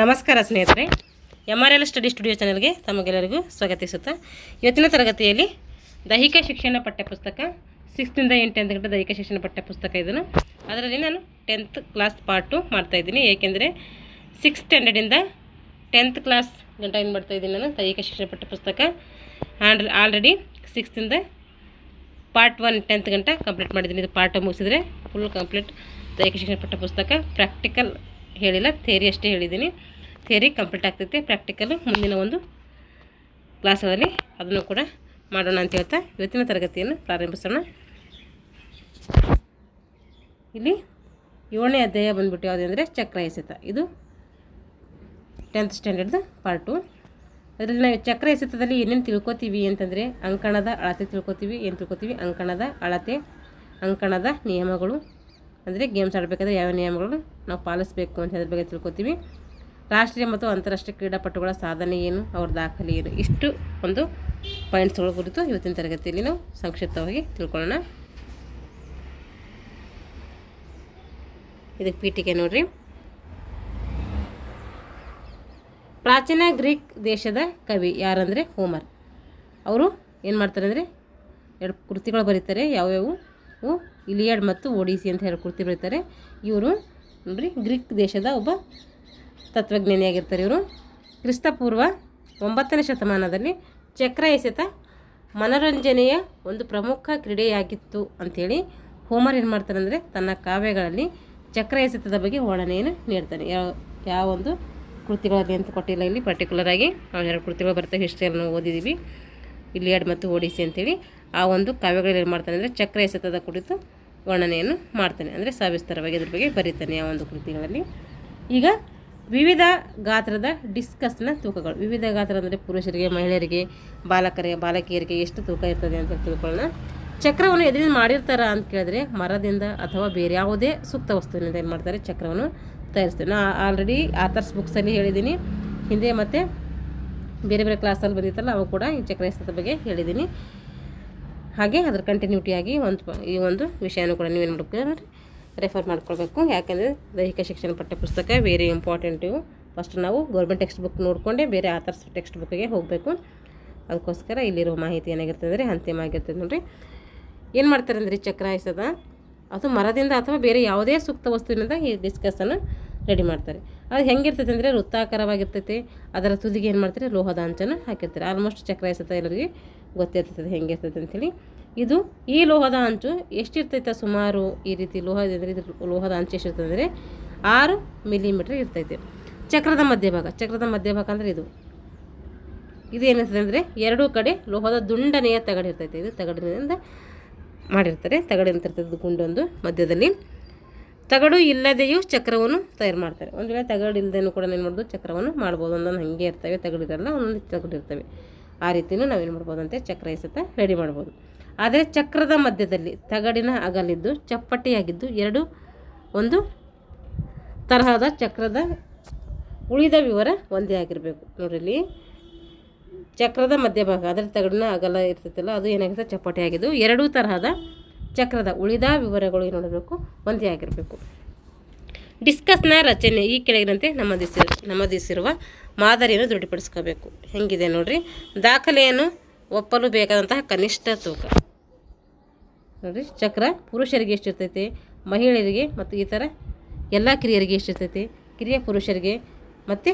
ನಮಸ್ಕಾರ ಸ್ನೇಹಿತರೆ M R L study studio ಚಾನಲ್ಗೆ ತಮಗೆಲ್ಲರಿಗೂ ಸ್ವಾಗತಿಸುತ್ತಾ ಇವತ್ತಿನ ತರಗತಿಯಲ್ಲಿ ದೈಹಿಕ ಶಿಕ್ಷಣ ಪಠ್ಯಪುಸ್ತಕ ಸಿಕ್ಸ್ತಿಂದ ಎಂಟು ಟೆಂತ್ ಗಂಟೆ ದೈಹಿಕ ಶಿಕ್ಷಣ ಪಠ್ಯಪುಸ್ತಕ ಇದನ್ನು ಅದರಲ್ಲಿ ನಾನು ಟೆಂತ್ ಕ್ಲಾಸ್ ಪಾರ್ಟು ಮಾಡ್ತಾಯಿದ್ದೀನಿ ಏಕೆಂದರೆ ಸಿಕ್ಸ್ ಸ್ಟ್ಯಾಂಡರ್ಡಿಂದ ಟೆಂತ್ ಕ್ಲಾಸ್ ಗಂಟ ಏನು ಮಾಡ್ತಾಯಿದ್ದೀನಿ ನಾನು? ದೈಹಿಕ ಶಿಕ್ಷಣ ಪಠ್ಯಪುಸ್ತಕ. ಆ್ಯಂಡ್ ಆಲ್ರೆಡಿ ಸಿಕ್ಸ್ತಿಂದ ಪಾರ್ಟ್ ಒನ್ ಟೆಂತ್ ಗಂಟ ಕಂಪ್ಲೀಟ್ ಮಾಡಿದ್ದೀನಿ. ಇದು ಪಾರ್ಟ್ ಮುಗಿಸಿದ್ರೆ ಫುಲ್ ಕಂಪ್ಲೀಟ್ ದೈಹಿಕ ಶಿಕ್ಷಣ ಪಠ್ಯಪುಸ್ತಕ ಪ್ರಾಕ್ಟಿಕಲ್ ಹೇಳಿಲ್ಲ. ಥೇರಿ ಅಷ್ಟೇ ಹೇಳಿದ್ದೀನಿ. ಥೇರಿ ಕಂಪ್ಲೀಟ್ ಆಗ್ತೈತೆ. ಪ್ರಾಕ್ಟಿಕಲು ಮುಂದಿನ ಒಂದು ಕ್ಲಾಸಲ್ಲಿ ಅದನ್ನು ಕೂಡ ಮಾಡೋಣ ಅಂತ ಹೇಳ್ತಾ ಇವತ್ತಿನ ತರಗತಿಯನ್ನು ಪ್ರಾರಂಭಿಸೋಣ. ಇಲ್ಲಿ ಏಳನೇ ಅಧ್ಯಾಯ ಬಂದ್ಬಿಟ್ಟು ಯಾವುದೇ ಅಂದರೆ ಚಕ್ರ ಎಸೆತ ಇದು ಟೆಂತ್ ಸ್ಟ್ಯಾಂಡರ್ಡ್ದು ಪಾರ್ಟು ಅದರಲ್ಲಿ ನಾವು ಚಕ್ರ ಎಸೆತದಲ್ಲಿ ಏನೇನು ತಿಳ್ಕೊತೀವಿ ಅಂತಂದರೆ ಅಂಕಣದ ಅಳತೆ ತಿಳ್ಕೊತೀವಿ, ಏನು ತಿಳ್ಕೊತೀವಿ? ಅಂಕಣದ ಅಳತೆ, ಅಂಕಣದ ನಿಯಮಗಳು ಅಂದರೆ ಗೇಮ್ಸ್ ಆಡಬೇಕಾದ್ರೆ ಯಾವ ನಿಯಮಗಳು ನಾವು ಪಾಲಿಸಬೇಕು ಅಂತ ಅದ್ರ ಬಗ್ಗೆ ತಿಳ್ಕೊತೀವಿ. ರಾಷ್ಟ್ರೀಯ ಮತ್ತು ಅಂತಾರಾಷ್ಟ್ರೀಯ ಕ್ರೀಡಾಪಟುಗಳ ಸಾಧನೆ ಏನು, ಅವ್ರ ದಾಖಲೆ ಏನು, ಇಷ್ಟು ಒಂದು ಪಾಯಿಂಟ್ಸ್ಗಳ ಕುರಿತು ಇವತ್ತಿನ ತರಗತಿಯಲ್ಲಿ ನಾವು ಸಂಕ್ಷಿಪ್ತವಾಗಿ ತಿಳ್ಕೊಳ್ಳೋಣ. ಇದಕ್ಕೆ ಪೀಠಿಕೆ ನೋಡ್ರಿ. ಪ್ರಾಚೀನ ಗ್ರೀಕ್ ದೇಶದ ಕವಿ ಯಾರಂದರೆ ಹೋಮರ್. ಅವರು ಏನು ಮಾಡ್ತಾರೆ ಅಂದರೆ, ಎರಡು ಕೃತಿಗಳು ಬರೀತಾರೆ, ಯಾವ್ಯಾವು? ಇಲಿಯಡ್ ಮತ್ತು ಒಡಿಸಿ ಅಂತ ಹೇಳಿ ಕೃತಿ ಬರೀತಾರೆ ಇವರು ನೋಡ್ರಿ ಗ್ರೀಕ್ ದೇಶದ ಒಬ್ಬ ತತ್ವಜ್ಞಾನಿಯಾಗಿರ್ತಾರೆ ಇವರು. ಕ್ರಿಸ್ತಪೂರ್ವ ಒಂಬತ್ತನೇ ಶತಮಾನದಲ್ಲಿ ಚಕ್ರ ಎಸೆತ ಮನೋರಂಜನೆಯ ಒಂದು ಪ್ರಮುಖ ಕ್ರೀಡೆಯಾಗಿತ್ತು ಅಂಥೇಳಿ ಹೋಮರ್ ಏನು ಮಾಡ್ತಾರೆ ಅಂದರೆ ತನ್ನ ಕಾವ್ಯಗಳಲ್ಲಿ ಚಕ್ರ ಎಸೆತದ ಬಗ್ಗೆ ವರ್ಣನೆಯನ್ನು ನೀಡ್ತಾನೆ. ಯಾವ ಯಾವ ಒಂದು ಕೃತಿಗಳಲ್ಲಿ ಅಂತ ಕೊಟ್ಟಿಲ್ಲ. ಇಲ್ಲಿ ಪರ್ಟಿಕ್ಯುಲರಾಗಿ ನಾವು ಎರಡು ಕೃತಿಗಳು ಬರ್ತವೆ. ಹಿಸ್ಟ್ರಿಯಲ್ಲಿ ನಾವು ಓದಿದ್ದೀವಿ. ಎರಡು ಮತ್ತು ಓಡಿಸಿ ಅಂತೇಳಿ ಆ ಒಂದು ಕಾವ್ಯಗಳಲ್ಲಿ ಏನು ಮಾಡ್ತಾನೆ ಅಂದರೆ ಚಕ್ರ ಎಸೆತದ ಕುರಿತು ವರ್ಣನೆಯನ್ನು ಮಾಡ್ತಾನೆ. ಅಂದರೆ ಸವಿಸ್ತಾರವಾಗಿ ಅದ್ರ ಬಗ್ಗೆ ಬರೀತಾನೆ ಆ ಒಂದು ಕೃತಿಗಳಲ್ಲಿ. ಈಗ ವಿವಿಧ ಗಾತ್ರದ ಡಿಸ್ಕಸ್ನ ತೂಕಗಳು. ವಿವಿಧ ಗಾತ್ರ ಅಂದರೆ ಪುರುಷರಿಗೆ, ಮಹಿಳೆಯರಿಗೆ, ಬಾಲಕರಿಗೆ, ಬಾಲಕಿಯರಿಗೆ ಎಷ್ಟು ತೂಕ ಇರ್ತದೆ ಅಂತ ತಿಳ್ಕೊಳ್ಳೋಣ. ಚಕ್ರವನ್ನು ಎದುರಿಂದ ಮಾಡಿರ್ತಾರ ಅಂತ ಕೇಳಿದ್ರೆ ಮರದಿಂದ ಅಥವಾ ಬೇರೆ ಯಾವುದೇ ಸೂಕ್ತ ವಸ್ತುವಿನಿಂದ ಏನು ಮಾಡ್ತಾರೆ? ಚಕ್ರವನ್ನು ತಯಾರಿಸ್ತಾರೆ. ನಾ ಆಲ್ರೆಡಿ ಆಥರ್ಸ್ ಬುಕ್ಸಲ್ಲಿ ಹೇಳಿದ್ದೀನಿ ಹಿಂದೆ ಮತ್ತು ಬೇರೆ ಬೇರೆ ಕ್ಲಾಸಲ್ಲಿ ಬಂದಿತ್ತಲ್ಲ ಅವು ಕೂಡ ಈ ಚಕ್ರ ಎಸೆತದ ಬಗ್ಗೆ ಹೇಳಿದ್ದೀನಿ ಹಾಗೆ ಅದ್ರ ಕಂಟಿನ್ಯೂಟಿಯಾಗಿ ಒಂದು ಈ ಒಂದು ವಿಷಯನೂ ಕೂಡ ನೀವೇನು ಮಾಡ್ಬೇಕು ರೆಫರ್ ಮಾಡ್ಕೊಳ್ಬೇಕು. ಯಾಕಂದರೆ ದೈಹಿಕ ಶಿಕ್ಷಣ ಪಠ್ಯಪುಸ್ತಕ ವೆರಿ ಇಂಪಾರ್ಟೆಂಟ್ ಫಸ್ಟ್ ನಾವು ಗೌರ್ಮೆಂಟ್ ಟೆಕ್ಸ್ಟ್ ಬುಕ್ ನೋಡಿಕೊಂಡೇ ಬೇರೆ ಆಥರ್ಸ್ ಟೆಕ್ಸ್ಟ್ ಬುಕ್ಕಿಗೆ ಹೋಗಬೇಕು. ಅದಕ್ಕೋಸ್ಕರ ಇಲ್ಲಿರೋ ಮಾಹಿತಿ ಏನಾಗಿರ್ತದೆ ಅಂದರೆ ಅಂತಿಮ ಆಗಿರ್ತದೆ ನೋಡಿರಿ. ಏನು ಮಾಡ್ತಾರೆ ಅಂದರೆ ಚಕ್ರಾಯಿಸದ? ಅದು ಮರದಿಂದ ಅಥವಾ ಬೇರೆ ಯಾವುದೇ ಸೂಕ್ತ ವಸ್ತುವಿನಿಂದ ಈ ಡಿಸ್ಕಸನ್ನು ರೆಡಿ ಮಾಡ್ತಾರೆ. ಅದು ಹೆಂಗಿರ್ತೈತೆ ಅಂದರೆ ವೃತ್ತಾಕಾರವಾಗಿರ್ತೈತೆ. ಅದರ ತುದಿಗೆ ಏನು ಮಾಡ್ತಾರೆ? ಲೋಹದ ಅಂಚನ್ನು ಹಾಕಿರ್ತಾರೆ. ಆಲ್ಮೋಸ್ಟ್ ಚಕ್ರ ಎಸೆತ ಎಲ್ಲರಿಗೆ ಗೊತ್ತಿರ್ತೈತೆ ಹೆಂಗಿರ್ತದೆ ಅಂಥೇಳಿ ಇದು ಈ ಲೋಹದ ಅಂಚು ಎಷ್ಟಿರ್ತೈತೆ ಸುಮಾರು ಈ ರೀತಿ ಲೋಹದ ಅಂದರೆ ಇದು ಲೋಹದ ಅಂಚು ಎಷ್ಟಿರ್ತದೆ ಅಂದರೆ ಆರು ಮಿಲಿಮೀಟ್ರ್ ಇರ್ತೈತೆ. ಚಕ್ರದ ಮಧ್ಯಭಾಗ ಚಕ್ರದ ಮಧ್ಯಭಾಗ ಅಂದರೆ ಇದು. ಇದು ಏನಿರ್ತದೆ ಅಂದರೆ ಎರಡೂ ಕಡೆ ಲೋಹದ ದುಂಡನೆಯ ತಗಡಿರ್ತೈತೆ ಇದು ತಗಡಿನಿಂದ ಮಾಡಿರ್ತಾರೆ ತಗಡಿನಿರ್ತದೆ ಗುಂಡೊಂದು ಮಧ್ಯದಲ್ಲಿ. ತಗಡು ಇಲ್ಲದೆಯೂ ಚಕ್ರವನ್ನು ತಯಾರು ಮಾಡ್ತಾರೆ. ಒಂದು ವೇಳೆ ತಗಡು ಕೂಡ ಏನು ಮಾಡ್ಬೋದು, ಚಕ್ರವನ್ನು ಮಾಡ್ಬೋದು. ಒಂದೊಂದು ಹಾಗೆ ಇರ್ತವೆ ತಗಡಿರಲ್ಲ ಒಂದೊಂದು ತಗಡು ಇರ್ತವೆ. ಆ ರೀತಿಯೂ ನಾವೇನು ಮಾಡ್ಬೋದು ಅಂತ ಚಕ್ರ ಎಸೆತ ರೆಡಿ ಮಾಡ್ಬೋದು. ಆದರೆ ಚಕ್ರದ ಮಧ್ಯದಲ್ಲಿ ತಗಡಿನ ಅಗಲಿದ್ದು ಚಪ್ಪಟೆಯಾಗಿದ್ದು ಎರಡು, ಒಂದು ತರಹದ ಚಕ್ರದ ಉಳಿದ ವಿವರ ಒಂದೇ ಆಗಿರಬೇಕು. ನೋಡ್ರಿ ಚಕ್ರದ ಮಧ್ಯಭಾಗ ಅದರ ತಗಡಿನ ಅಗಲ ಇರ್ತೈತಲ್ಲ, ಅದು ಏನಾಗುತ್ತೆ ಚಪ್ಪಟೆ ಆಗಿದ್ದು ಎರಡೂ ತರಹದ ಚಕ್ರದ ಉಳಿದ ವಿವರಗಳು ಏನು ನೋಡಬೇಕು, ಒಂದೇ ಆಗಿರಬೇಕು. ಡಿಸ್ಕಸ್ನ ರಚನೆ ಈ ಕೆಳಗಿನಂತೆ ನಮೂದಿಸಿ ನಮೂದಿಸಿರುವ ಮಾದರಿಯನ್ನು ದೃಢಪಡಿಸ್ಕೋಬೇಕು. ಹೆಂಗಿದೆ ನೋಡಿರಿ? ದಾಖಲೆಯನ್ನು ಒಪ್ಪಲು ಬೇಕಾದಂತಹ ಕನಿಷ್ಠ ತೂಕ. ನೋಡಿರಿ, ಚಕ್ರ ಪುರುಷರಿಗೆ ಎಷ್ಟಿರ್ತೈತಿ, ಮಹಿಳೆಯರಿಗೆ ಮತ್ತು ಈ ಥರ ಎಲ್ಲ ಕಿರಿಯರಿಗೆ ಎಷ್ಟಿರ್ತೈತಿ? ಕಿರಿಯ ಪುರುಷರಿಗೆ ಮತ್ತು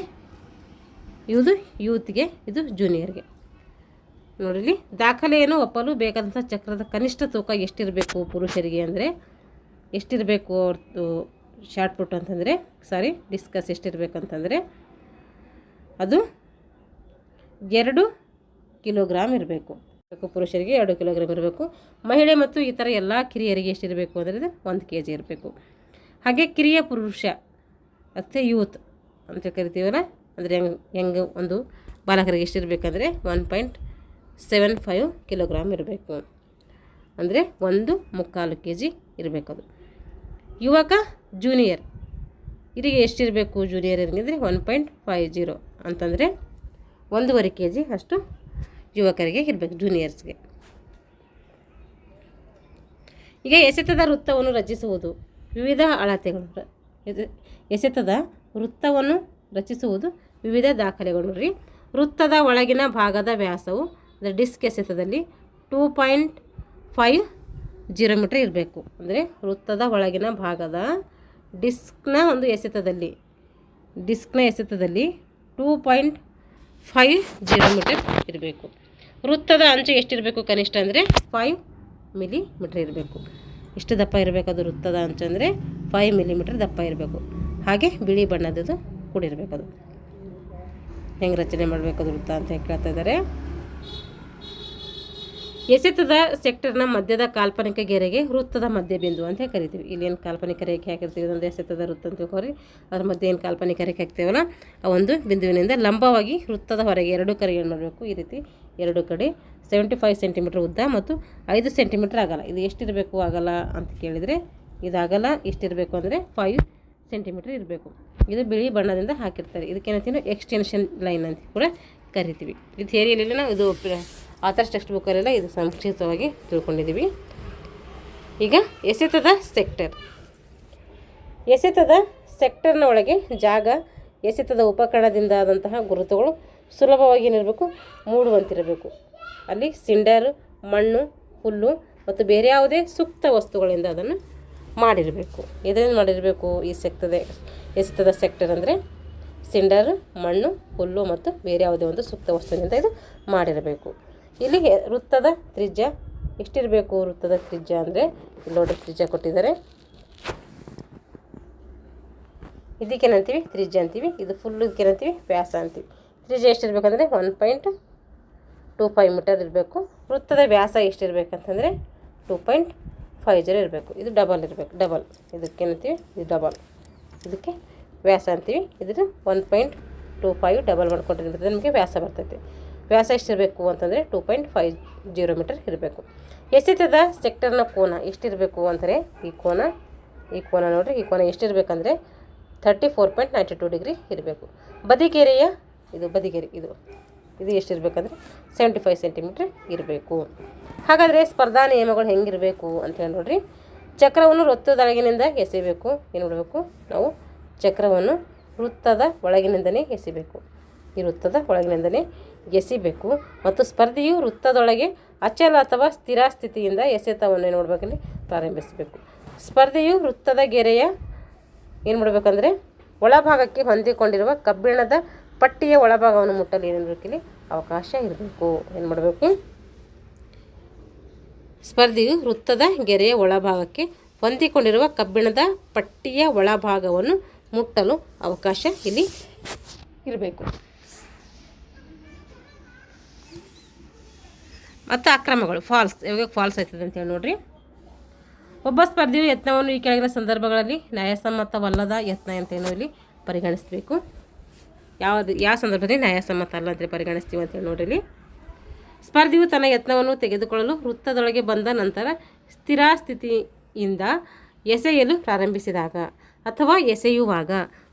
ಇದು ಯೂತ್ಗೆ ಇದು ಜೂನಿಯರ್ಗೆ. ನೋಡಿಲಿ ದಾಖಲೆಯನ್ನು ಒಪ್ಪಲು ಬೇಕಾದಂಥ ಚಕ್ರದ ಕನಿಷ್ಠ ತೂಕ ಎಷ್ಟಿರಬೇಕು ಪುರುಷರಿಗೆ ಅಂದರೆ? ಎಷ್ಟಿರಬೇಕು ಅವ್ರದ್ದು ಶಾರ್ಟ್ ಪುಟ್ ಅಂತಂದರೆ ಸಾರಿ ಡಿಸ್ಕಸ್ ಎಷ್ಟಿರಬೇಕಂತಂದರೆ, ಅದು ಎರಡು ಕಿಲೋಗ್ರಾಮ್ ಇರಬೇಕು. ಪುರುಷರಿಗೆ ಎರಡು ಕಿಲೋಗ್ರಾಮ್ ಇರಬೇಕು. ಮಹಿಳೆ ಮತ್ತು ಈ ಥರ ಎಲ್ಲ ಕಿರಿಯರಿಗೆ ಎಷ್ಟಿರಬೇಕು ಅಂದರೆ ಒಂದು ಕೆ ಜಿ ಇರಬೇಕು. ಹಾಗೆ ಕಿರಿಯ ಪುರುಷ ಮತ್ತು ಯೂತ್ ಅಂತ ಕರಿತೀವಲ್ಲ, ಅಂದರೆ ಹೆಂಗೆ ಹೆಂಗೆ ಒಂದು ಬಾಲಕರಿಗೆ ಎಷ್ಟಿರಬೇಕಂದ್ರೆ one point seven five kilogram ಇರಬೇಕು. ಅಂದರೆ ಒಂದು ಮುಕ್ಕಾಲು ಕೆ ಜಿ ಇರಬೇಕದು. ಯುವಕ ಜೂನಿಯರ್ ಇದಿಗೆ ಎಷ್ಟಿರಬೇಕು ಜೂನಿಯರ್ ಅಂದರೆ ಒನ್ ಪಾಯಿಂಟ್ ಫೈವ್ ಜೀರೋ ಅಂತಂದರೆ ಒಂದೂವರೆ ಕೆ ಜಿ ಅಷ್ಟು ಯುವಕರಿಗೆ ಇರಬೇಕು ಜೂನಿಯರ್ಸ್ಗೆ ಈಗ ಎಸೆತದ ವೃತ್ತವನ್ನು ರಚಿಸುವುದು. ವಿವಿಧ ಅಳತೆಗಳು. ಎಸೆತದ ವೃತ್ತವನ್ನು ರಚಿಸುವುದು ವಿವಿಧ ದಾಖಲೆಗಳು. ರೀ, ವೃತ್ತದ ಒಳಗಿನ ಭಾಗದ ವ್ಯಾಸವು, ಅಂದರೆ ಡಿಸ್ಕ್ ಎಸೆತದಲ್ಲಿ two point five zero metre ಇರಬೇಕು. ಅಂದರೆ ವೃತ್ತದ ಒಳಗಿನ ಭಾಗದ ಡಿಸ್ಕ್ನ ಒಂದು ಎಸೆತದಲ್ಲಿ, ಡಿಸ್ಕ್ನ ಎಸೆತದಲ್ಲಿ two point five zero metre ಇರಬೇಕು. ವೃತ್ತದ ಅಂಚು ಎಷ್ಟಿರಬೇಕು ಕನಿಷ್ಠ ಅಂದರೆ ಫೈವ್ ಮಿಲಿಮೀಟ್ರ್ ಇರಬೇಕು. ಎಷ್ಟು ದಪ್ಪ ಇರಬೇಕು ಅದು ವೃತ್ತದ ಅಂಚು ಅಂದರೆ ಫೈವ್ ಮಿಲಿಮೀಟ್ರ್ ದಪ್ಪ ಇರಬೇಕು. ಹಾಗೆ ಬಿಳಿ ಬಣ್ಣದ್ದು ಕೂಡಿರಬೇಕದು. ಹೆಂಗೆ ರಚನೆ ಮಾಡಬೇಕದು ವೃತ್ತ ಅಂತ ಹೇಳ್ತಾ ಇದ್ದಾರೆ. ಎಸೆತದ ಸೆಕ್ಟರ್ನ ಮಧ್ಯದ ಕಾಲ್ಪನಿಕ ಗೆರೆಗೆ ವೃತ್ತದ ಮಧ್ಯ ಬಿಂದು ಅಂತ ಕರಿತೀವಿ. ಇಲ್ಲಿ ಏನು ಕಾಲ್ಪನಿಕ ರೇಖೆ ಹಾಕಿರ್ತೀವಿ ಒಂದು ಎಸೆತದ ವೃತ್ತ ಅಂತ ತಿಳ್ಕೊರಿ ಅದ್ರ ಮಧ್ಯೆ ಏನು ಕಾಲ್ಪನಿಕ ರೇಖೆ ಹಾಕ್ತೀವಲ್ಲ? ಆ ಒಂದು ಬಿಂದುವಿನಿಂದ ಲಂಬವಾಗಿ ವೃತ್ತದ ಹೊರಗೆ ಎರಡು ಕಡೆ ಏನು ಮಾಡಬೇಕು ಈ ರೀತಿ ಎರಡು ಕಡೆ ಸೆವೆಂಟಿ ಫೈವ್ ಸೆಂಟಿಮೀಟ್ರ್ ಉದ್ದ ಮತ್ತು ಐದು ಸೆಂಟಿಮೀಟ್ರ್ ಆಗಲ್ಲ. ಇದು ಎಷ್ಟಿರಬೇಕು ಆಗಲ್ಲ ಅಂತ ಕೇಳಿದರೆ ಇದಾಗಲ್ಲ. ಎಷ್ಟಿರಬೇಕು ಅಂದರೆ ಫೈವ್ ಸೆಂಟಿಮೀಟ್ರ್ ಇರಬೇಕು. ಇದು ಬಿಳಿ ಬಣ್ಣದಿಂದ ಹಾಕಿರ್ತಾರೆ. ಇದಕ್ಕೇನಂತೀವಿ ಎಕ್ಸ್ಟೆನ್ಷನ್ ಲೈನ್ ಅಂತ ಕೂಡ ಕರಿತೀವಿ. ಇದು ಥೇರಿಯಲ್ಲಿ ನಾವು ಇದು ಆಥರ್ಸ್ ಟೆಕ್ಸ್ಟ್ ಬುಕ್ಕಲ್ಲೆಲ್ಲ ಇದು ಸಂಕ್ಷಿಪ್ತವಾಗಿ ತಿಳ್ಕೊಂಡಿದ್ದೀವಿ. ಈಗ ಎಸೆತದ ಸೆಕ್ಟರ್ ಎಸೆತದ ಸೆಕ್ಟರ್ನ ಒಳಗೆ ಜಾಗ, ಎಸೆತದ ಉಪಕರಣದಿಂದ ಆದಂತಹ ಗುರುತುಗಳು ಸುಲಭವಾಗಿ ಏನಿರಬೇಕು ಮೂಡುವಂತಿರಬೇಕು. ಅಲ್ಲಿ ಸಿಂಡರ್, ಮಣ್ಣು, ಹುಲ್ಲು ಮತ್ತು ಬೇರೆ ಯಾವುದೇ ಸೂಕ್ತ ವಸ್ತುಗಳಿಂದ ಅದನ್ನು ಮಾಡಿರಬೇಕು. ಇದರಿಂದ ಮಾಡಿರಬೇಕು ಈ ಸೆಕ್ತದ ಎಸೆತದ ಸೆಕ್ಟರ್ ಅಂದರೆ ಸಿಂಡರ್, ಮಣ್ಣು, ಹುಲ್ಲು ಮತ್ತು ಬೇರೆ ಯಾವುದೇ ಒಂದು ಸೂಕ್ತ ವಸ್ತುವಿನಿಂದ ಇದು ಮಾಡಿರಬೇಕು. ಇಲ್ಲಿ ವೃತ್ತದ ತ್ರಿಜ್ಯ. ಎಷ್ಟಿರಬೇಕು ವೃತ್ತದ ತ್ರಿಜ್ಯ ಅಂದರೆ? ಇಲ್ಲಿ ನೋಡಿ ತ್ರಿಜ್ಯ ಕೊಟ್ಟಿದ್ದಾರೆ. ಇದಕ್ಕೇನಂತೀವಿ ತ್ರಿಜ್ಯ ಅಂತೀವಿ. ಇದು ಫುಲ್ ಇದಕ್ಕೇನಂತೀವಿ ವ್ಯಾಸ ಅಂತೀವಿ. ತ್ರಿಜ್ಯ ಎಷ್ಟಿರಬೇಕಂದ್ರೆ? One point two five metre ಇರಬೇಕು. ವೃತ್ತದ ವ್ಯಾಸ ಎಷ್ಟಿರಬೇಕಂತಂದರೆ? ಟೂ ಪಾಯಿಂಟ್ ಫೈವ್ ಜೀರೋ ಇರಬೇಕು. ಇದು ಡಬಲ್ ಇರಬೇಕು. ಡಬಲ್ ಇದಕ್ಕೇನಂತೀವಿ ಇದು ಡಬಲ್ ಇದಕ್ಕೆ ವ್ಯಾಸ ಅಂತೀವಿ. ಇದನ್ನು one point two five double ಮಾಡ್ಕೊಂಡಿರ್ಬೇಕು ನಮಗೆ ವ್ಯಾಸ ಬರ್ತೈತೆ. ವ್ಯಾಸ ಎಷ್ಟಿರಬೇಕು ಅಂತಂದರೆ two point five zero metre ಇರಬೇಕು. ಎಸೆತದ ಸೆಕ್ಟರ್ನ ಕೋನ ಎಷ್ಟಿರಬೇಕು ಅಂದರೆ ಈ ಕೋನ ಈ ಕೋನ ನೋಡಿರಿ, ಈ ಕೋನ ಎಷ್ಟಿರಬೇಕಂದ್ರೆ thirty four point ninety two degree ಇರಬೇಕು. ಬದಿಗೆರೆಯ, ಇದು ಬದಿಗೆರೆ, ಇದು ಇದು ಎಷ್ಟಿರಬೇಕಂದ್ರೆ ಸೆವೆಂಟಿ ಫೈವ್ ಸೆಂಟಿಮೀಟ್ರ್ ಇರಬೇಕು. ಹಾಗಾದರೆ ಸ್ಪರ್ಧಾ ನಿಯಮಗಳು ಹೆಂಗಿರಬೇಕು ಅಂತೇಳಿ ನೋಡಿರಿ. ಚಕ್ರವನ್ನು ವೃತ್ತದೊಳಗಿನಿಂದ ಎಸೆಯಬೇಕು. ಏನು ಮಾಡಬೇಕು? ನಾವು ಚಕ್ರವನ್ನು ವೃತ್ತದ ಒಳಗಿನಿಂದಲೇ ಎಸೆಯಬೇಕು. ಈ ವೃತ್ತದ ಒಳಗಿನಿಂದಲೇ ಎಸಿಬೇಕು ಮತ್ತು ಸ್ಪರ್ಧೆಯು ವೃತ್ತದೊಳಗೆ ಅಚಲ ಅಥವಾ ಸ್ಥಿರ ಸ್ಥಿತಿಯಿಂದ ಎಸೆತವನ್ನು ಏನು ಮಾಡಬೇಕಲ್ಲಿ ಪ್ರಾರಂಭಿಸಬೇಕು. ಸ್ಪರ್ಧೆಯು ವೃತ್ತದ ಗೆರೆಯ ಏನು ಮಾಡಬೇಕಂದ್ರೆ ಒಳಭಾಗಕ್ಕೆ ಹೊಂದಿಕೊಂಡಿರುವ ಕಬ್ಬಿಣದ ಪಟ್ಟಿಯ ಒಳಭಾಗವನ್ನು ಮುಟ್ಟಲು ಏನು ಇಲ್ಲಿ ಅವಕಾಶ ಇರಬೇಕು. ಏನು ಮಾಡಬೇಕು? ಸ್ಪರ್ಧೆಯು ವೃತ್ತದ ಗೆರೆಯ ಒಳಭಾಗಕ್ಕೆ ಹೊಂದಿಕೊಂಡಿರುವ ಕಬ್ಬಿಣದ ಪಟ್ಟಿಯ ಒಳಭಾಗವನ್ನು ಮುಟ್ಟಲು ಅವಕಾಶ ಇಲ್ಲಿ ಇರಬೇಕು. ಮತ್ತು ಅಕ್ರಮಗಳು ಫಾಲ್ಸ್ ಯಾವಾಗ ಫಾಲ್ಸ್ ಆಯ್ತದೆ ಅಂತೇಳಿ ನೋಡ್ರಿ. ಒಬ್ಬ ಸ್ಪರ್ಧಿಯು ಯತ್ನವನ್ನು ಈ ಕೆಳಗಿನ ಸಂದರ್ಭಗಳಲ್ಲಿ ನ್ಯಾಯಸಮ್ಮತವಲ್ಲದ ಯತ್ನ ಅಂತ ಏನೋ ಇಲ್ಲಿ ಪರಿಗಣಿಸಬೇಕು. ಯಾವುದು, ಯಾವ ಸಂದರ್ಭದಲ್ಲಿ ನ್ಯಾಯಸಮ್ಮತ ಅಲ್ಲ ಅಂತೇಳಿ ಪರಿಗಣಿಸ್ತೀವಿ ಅಂತೇಳಿ ನೋಡ್ರಿ ಇಲ್ಲಿ. ಸ್ಪರ್ಧಿಯು ತನ್ನ ಯತ್ನವನ್ನು ತೆಗೆದುಕೊಳ್ಳಲು ವೃತ್ತದೊಳಗೆ ಬಂದ ನಂತರ ಸ್ಥಿರ ಸ್ಥಿತಿಯಿಂದ ಎಸೆಯಲು ಪ್ರಾರಂಭಿಸಿದಾಗ ಅಥವಾ ಎಸೆಯುವಾಗ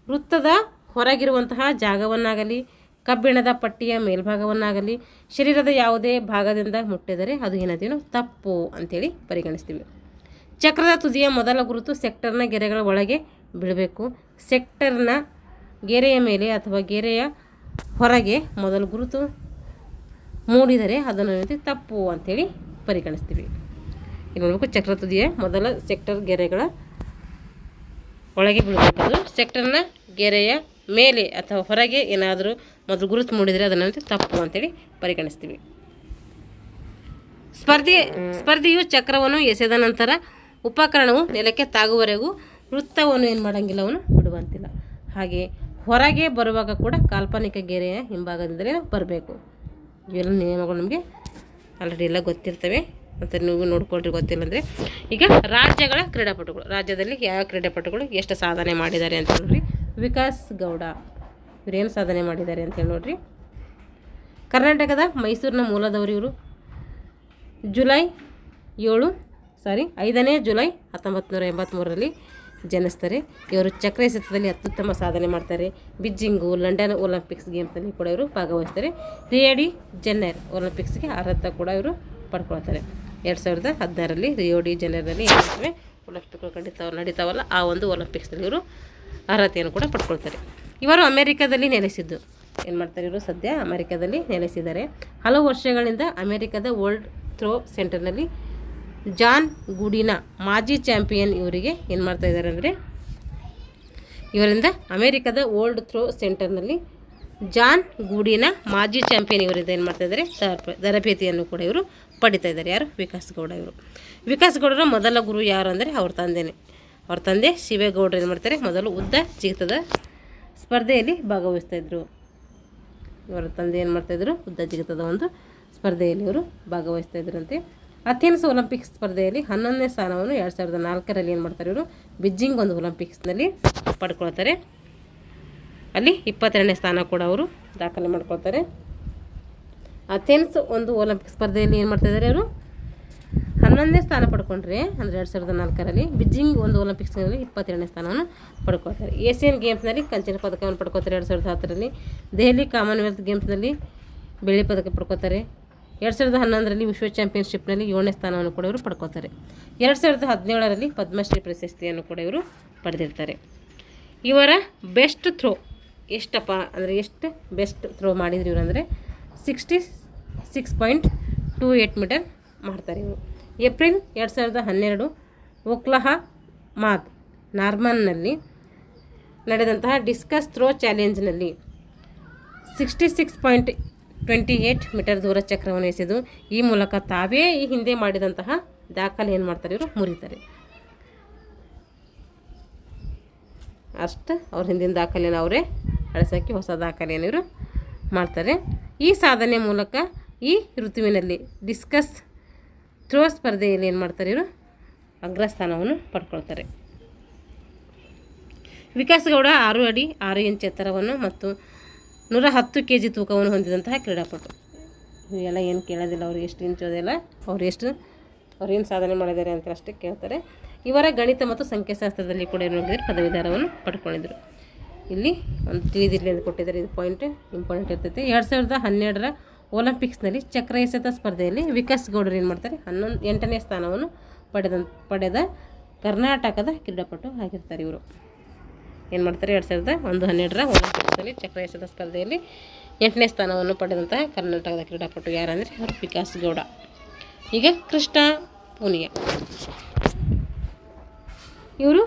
ವೃತ್ತದ ಹೊರಗಿರುವಂತಹ ಜಾಗವನ್ನಾಗಲಿ ಕಬ್ಬಿಣದ ಪಟ್ಟಿಯ ಮೇಲ್ಭಾಗವನ್ನಾಗಲಿ ಶರೀರದ ಯಾವುದೇ ಭಾಗದಿಂದ ಮುಟ್ಟಿದರೆ ಅದು ಏನದೇನು ತಪ್ಪು ಅಂಥೇಳಿ ಪರಿಗಣಿಸ್ತೀವಿ. ಚಕ್ರದ ತುದಿಯ ಮೊದಲ ಗುರುತು ಸೆಕ್ಟರ್ನ ಗೆರೆಗಳ ಒಳಗೆ ಬೀಳಬೇಕು. ಸೆಕ್ಟರ್ನ ಗೆರೆಯ ಮೇಲೆ ಅಥವಾ ಗೆರೆಯ ಹೊರಗೆ ಮೊದಲ ಗುರುತು ಮೂಡಿದರೆ ಅದನ್ನು ತಪ್ಪು ಅಂಥೇಳಿ ಪರಿಗಣಿಸ್ತೀವಿ. ಇಲ್ಲಿ ನೋಡಬೇಕು, ಚಕ್ರ ತುದಿಯ ಮೊದಲ ಸೆಕ್ಟರ್ ಗೆರೆಗಳ ಒಳಗೆ ಬೀಳಬೇಕು. ಸೆಕ್ಟರ್ನ ಗೆರೆಯ ಮೇಲೆ ಅಥವಾ ಹೊರಗೆ ಏನಾದರೂ ಮೊದಲು ಗುರುತು ಮೂಡಿದರೆ ಅದನ್ನು ತಪ್ಪು ಅಂತೇಳಿ ಪರಿಗಣಿಸ್ತೀವಿ. ಸ್ಪರ್ಧೆ, ಸ್ಪರ್ಧೆಯು ಚಕ್ರವನ್ನು ಎಸೆದ ನಂತರ ಉಪಕರಣವು ನೆಲಕ್ಕೆ ತಾಗುವವರೆಗೂ ವೃತ್ತವನ್ನು ಏನು ಮಾಡೋಂಗಿಲ್ಲ, ಅವನು ಬಿಡುವಂತಿಲ್ಲ. ಹಾಗೆ ಹೊರಗೆ ಬರುವಾಗ ಕೂಡ ಕಾಲ್ಪನಿಕ ಗೆರೆಯ ಹಿಂಭಾಗದಿಂದಲೇ ಬರಬೇಕು. ಇವೆಲ್ಲ ನಿಯಮಗಳು ನಮಗೆ ಆಲ್ರೆಡಿ ಎಲ್ಲ ಗೊತ್ತಿರ್ತವೆ. ಮತ್ತು ನೀವು ನೋಡ್ಕೊಳ್ರಿ ಗೊತ್ತಿಲ್ಲ ಅಂದರೆ ಈಗ ರಾಜ್ಯಗಳ ಕ್ರೀಡಾಪಟುಗಳು, ರಾಜ್ಯದಲ್ಲಿ ಯಾವ ಕ್ರೀಡಾಪಟುಗಳು ಎಷ್ಟು ಸಾಧನೆ ಮಾಡಿದ್ದಾರೆ ಅಂತ ನೋಡ್ರಿ ವಿಕಾಸ್ ಗೌಡ. ಇವರೇನು ಸಾಧನೆ ಮಾಡಿದ್ದಾರೆ ಅಂತೇಳಿ ನೋಡ್ರಿ. ಕರ್ನಾಟಕದ ಮೈಸೂರಿನ ಮೂಲದವರು ಇವರು. ಜುಲೈ ಏಳು ಸಾರಿ ಐದನೇ ಜುಲೈ ಹತ್ತೊಂಬತ್ತು ನೂರ ಎಂಬತ್ತ್ಮೂರರಲ್ಲಿ ಜನಿಸ್ತಾರೆ. ಇವರು ಚಕ್ರ ಎಸೆತದಲ್ಲಿ ಅತ್ಯುತ್ತಮ ಸಾಧನೆ ಮಾಡ್ತಾರೆ. ಬಿಜ್ಜಿಂಗು, ಲಂಡನ್ ಒಲಿಂಪಿಕ್ಸ್ ಗೇಮ್ಸಲ್ಲಿ ಕೂಡ ಇವರು ಭಾಗವಹಿಸ್ತಾರೆ. ರಿಯಡಿ ಜೆನ್ನರ್ ಒಲಿಂಪಿಕ್ಸ್ಗೆ ಅರ್ಹತೆ ಕೂಡ ಇವರು ಪಡ್ಕೊಳ್ತಾರೆ. ಎರಡು ಸಾವಿರದ ಹದಿನಾರರಲ್ಲಿ ರಿಯೋ ಡಿ ಜೆನ್ನರ್ನಲ್ಲಿ ಏನಾಗ್ತವೆ ಒಲಿಂಪಿಕ್ಗಳು ಖಂಡಿತ ನಡೀತಾವಲ್ಲ, ಆ ಒಂದು ಒಲಿಂಪಿಕ್ಸ್ನಲ್ಲಿ ಇವರು ಅರ್ಹತೆಯನ್ನು ಕೂಡ ಪಡ್ಕೊಳ್ತಾರೆ. ಇವರು ಅಮೆರಿಕದಲ್ಲಿ ನೆಲೆಸಿದ್ದು. ಏನು ಮಾಡ್ತಾರೆ ಇವರು? ಸದ್ಯ ಅಮೆರಿಕದಲ್ಲಿ ನೆಲೆಸಿದ್ದಾರೆ. ಹಲವು ವರ್ಷಗಳಿಂದ ಅಮೆರಿಕದ ವರ್ಲ್ಡ್ ಥ್ರೋ ಸೆಂಟರ್ನಲ್ಲಿ ಜಾನ್ ಗುಡಿನ, ಮಾಜಿ ಚಾಂಪಿಯನ್ ಇವರಿಗೆ ಏನು ಮಾಡ್ತಾ ಇದ್ದಾರೆ ಅಂದರೆ, ಇವರಿಂದ ಅಮೆರಿಕದ ವರ್ಲ್ಡ್ ಥ್ರೋ ಸೆಂಟರ್ನಲ್ಲಿ ಜಾನ್ ಗೂಡಿನ, ಮಾಜಿ ಚಾಂಪಿಯನ್ ಇವರಿಂದ ಏನು ಮಾಡ್ತಾ ಇದ್ದಾರೆ? ತರಬೇತಿಯನ್ನು ಕೂಡ ಇವರು ಪಡಿತಾ ಇದ್ದಾರೆ. ಯಾರು? ವಿಕಾಸ್ ಗೌಡ ಇವರು. ವಿಕಾಸ್ ಗೌಡರ ಮೊದಲ ಗುರು ಯಾರು ಅಂದರೆ ಅವ್ರ ತಂದೆನೇ. ಅವ್ರ ತಂದೆ ಶಿವೇಗೌಡರು ಏನು ಮಾಡ್ತಾರೆ? ಮೊದಲು ಉದ್ದ ಜಿಗಿತದ ಸ್ಪರ್ಧೆಯಲ್ಲಿ ಭಾಗವಹಿಸ್ತಾ ಇದ್ರು. ಇವರ ತಂದೆ ಏನು ಮಾಡ್ತಾಯಿದ್ರು ಉದ್ದ ಜಿಗಿತದ ಒಂದು ಸ್ಪರ್ಧೆಯಲ್ಲಿ ಇವರು ಭಾಗವಹಿಸ್ತಾ ಅಥೆನ್ಸ್ ಒಲಿಂಪಿಕ್ಸ್ ಸ್ಪರ್ಧೆಯಲ್ಲಿ ಹನ್ನೊಂದನೇ ಸ್ಥಾನವನ್ನು ಎರಡು ಸಾವಿರದ ನಾಲ್ಕರಲ್ಲಿ ಏನು ಮಾಡ್ತಾರೆ ಇವರು? ಬಿಜ್ಜಿಂಗ್ ಒಂದು ಒಲಿಂಪಿಕ್ಸ್ನಲ್ಲಿ ಪಡ್ಕೊಳ್ತಾರೆ. ಅಲ್ಲಿ ಇಪ್ಪತ್ತೆರಡನೇ ಸ್ಥಾನ ಕೂಡ ಅವರು ದಾಖಲೆ ಮಾಡ್ಕೊಳ್ತಾರೆ. ಅಥೆನ್ಸ್ ಒಂದು ಒಲಿಂಪಿಕ್ ಸ್ಪರ್ಧೆಯಲ್ಲಿ ಏನು ಮಾಡ್ತಾಯಿದ್ದಾರೆ ಅವರು ಹನ್ನೊಂದನೇ ಸ್ಥಾನ ಪಡ್ಕೊಂಡ್ರೆ, ಅಂದರೆ ಎರಡು ಸಾವಿರದ ನಾಲ್ಕರಲ್ಲಿ ಬಿಜಿಂಗ್ ಒಂದು ಒಲಿಂಪಿಕ್ಸ್ನಲ್ಲಿ ಇಪ್ಪತ್ತೆರಡನೇ ಸ್ಥಾನವನ್ನು ಪಡ್ಕೊಳ್ತಾರೆ. ಏಷ್ಯನ್ ಗೇಮ್ಸ್ನಲ್ಲಿ ಕಂಚಿನ ಪದಕವನ್ನು ಪಡ್ಕೋತಾರೆ ಎರಡು ಸಾವಿರದ ಹತ್ತರಲ್ಲಿ. ದೆಹಲಿ ಕಾಮನ್ವೆಲ್ತ್ ಗೇಮ್ಸ್ನಲ್ಲಿ ಬೆಳ್ಳಿ ಪದಕ ಪಡ್ಕೋತಾರೆ ಎರಡು ಸಾವಿರದ ಹನ್ನೊಂದರಲ್ಲಿ ವಿಶ್ವ ಚಾಂಪಿಯನ್ಶಿಪ್ನಲ್ಲಿ ಏಳನೇ ಸ್ಥಾನವನ್ನು ಕೂಡ ಇವರು ಪಡ್ಕೋತಾರೆ ಎರಡು ಸಾವಿರದ ಹದಿನೇಳರಲ್ಲಿ ಪದ್ಮಶ್ರೀ ಪ್ರಶಸ್ತಿಯನ್ನು ಕೂಡ ಇವರು ಪಡೆದಿರ್ತಾರೆ. ಇವರ ಬೆಸ್ಟ್ ಥ್ರೋ ಎಷ್ಟಪ್ಪ ಅಂದರೆ ಎಷ್ಟು ಬೆಸ್ಟ್ ಥ್ರೋ ಮಾಡಿದ್ರು ಇವರು ಅಂದರೆ sixty six point two eight metre ಮಾಡ್ತಾರೆ ಇವರು. ಏಪ್ರಿಲ್ ಎರಡು ಸಾವಿರದ ಹನ್ನೆರಡು ಒಕ್ಲಹ ಮಾತ್ ನಾರ್ಮನ್ನಲ್ಲಿ ನಡೆದಂತಹ discus throw ಚಾಲೆಂಜ್ನಲ್ಲಿ sixty six point twenty eight metre ದೂರ ಚಕ್ರವನ್ನು ಎಸೆದು, ಈ ಮೂಲಕ ತಾವೇ ಈ ಹಿಂದೆ ಮಾಡಿದಂತಹ ದಾಖಲೆ ಏನು ಮಾಡ್ತಾರೆ ಇವರು? ಮುರಿತಾರೆ. ಅಷ್ಟು ಅವ್ರ ಹಿಂದಿನ ದಾಖಲೆಯನ್ನು ಅವರೇ ಅಳಿಸೋಕ್ಕೆ ಹೊಸ ದಾಖಲೆಯನ್ನು ಇವರು ಮಾಡ್ತಾರೆ. ಈ ಸಾಧನೆ ಮೂಲಕ ಈ ಋತುವಿನಲ್ಲಿ ಡಿಸ್ಕಸ್ ಥ್ರೋ ಸ್ಪರ್ಧೆಯಲ್ಲಿ ಏನು ಮಾಡ್ತಾರೆ ಇವರು? ಅಗ್ರಸ್ಥಾನವನ್ನು ಪಡ್ಕೊಳ್ತಾರೆ. ವಿಕಾಸಗೌಡ ಆರು ಅಡಿ, ಆರು ಇಂಚ್ ಎತ್ತರವನ್ನು ಮತ್ತು ನೂರ ಹತ್ತು ಕೆ ಜಿ ತೂಕವನ್ನು ಹೊಂದಿದಂತಹ ಕ್ರೀಡಾಪಟು. ಇವೆಲ್ಲ ಏನು ಕೇಳೋದಿಲ್ಲ, ಅವ್ರು ಎಷ್ಟು ಇಂಚು ಅದೆಲ್ಲ ಅವ್ರು ಎಷ್ಟು, ಅವ್ರು ಏನು ಸಾಧನೆ ಮಾಡಿದ್ದಾರೆ ಅಂತ ಅಷ್ಟೇ ಕೇಳ್ತಾರೆ. ಇವರ ಗಣಿತ ಮತ್ತು ಸಂಖ್ಯಾಶಾಸ್ತ್ರದಲ್ಲಿ ಕೂಡ ಏನು ಮಾಡಿದ್ರು ಪದವೀಧಾರವನ್ನು ಪಡ್ಕೊಂಡಿದ್ರು. ಇಲ್ಲಿ ಒಂದು ತಿಳಿದಿರಲಿ ಅಂತ ಕೊಟ್ಟಿದ್ದಾರೆ, ಇದು ಪಾಯಿಂಟ್ ಇಂಪಾರ್ಟೆಂಟ್ ಇರ್ತೈತಿ. ಎರಡು ಸಾವಿರದ ಹನ್ನೆರಡರ ಒಲಿಂಪಿಕ್ಸ್ನಲ್ಲಿ ಚಕ್ರ ಎಸೆತ ಸ್ಪರ್ಧೆಯಲ್ಲಿ ವಿಕಾಸ್ ಗೌಡರು ಏನು ಮಾಡ್ತಾರೆ? ಹನ್ನೊಂದು ಎಂಟನೇ ಸ್ಥಾನವನ್ನು ಪಡೆದ ಪಡೆದ ಕರ್ನಾಟಕದ ಕ್ರೀಡಾಪಟು ಆಗಿರ್ತಾರೆ ಇವರು. ಏನು ಮಾಡ್ತಾರೆ? ಎರಡು ಸಾವಿರದ ಒಂದು ಹನ್ನೆರಡರ ಒಲಿಂಪಿಕ್ಸ್ನಲ್ಲಿ ಚಕ್ರ ಎಸೆತ ಸ್ಪರ್ಧೆಯಲ್ಲಿ ಎಂಟನೇ ಸ್ಥಾನವನ್ನು ಪಡೆದಂತಹ ಕರ್ನಾಟಕದ ಕ್ರೀಡಾಪಟು ಯಾರಂದರೆ? ಅವರು ವಿಕಾಸ್ ಗೌಡ. ಈಗ ಕೃಷ್ಣ ಪೂನಿಯ ಇವರು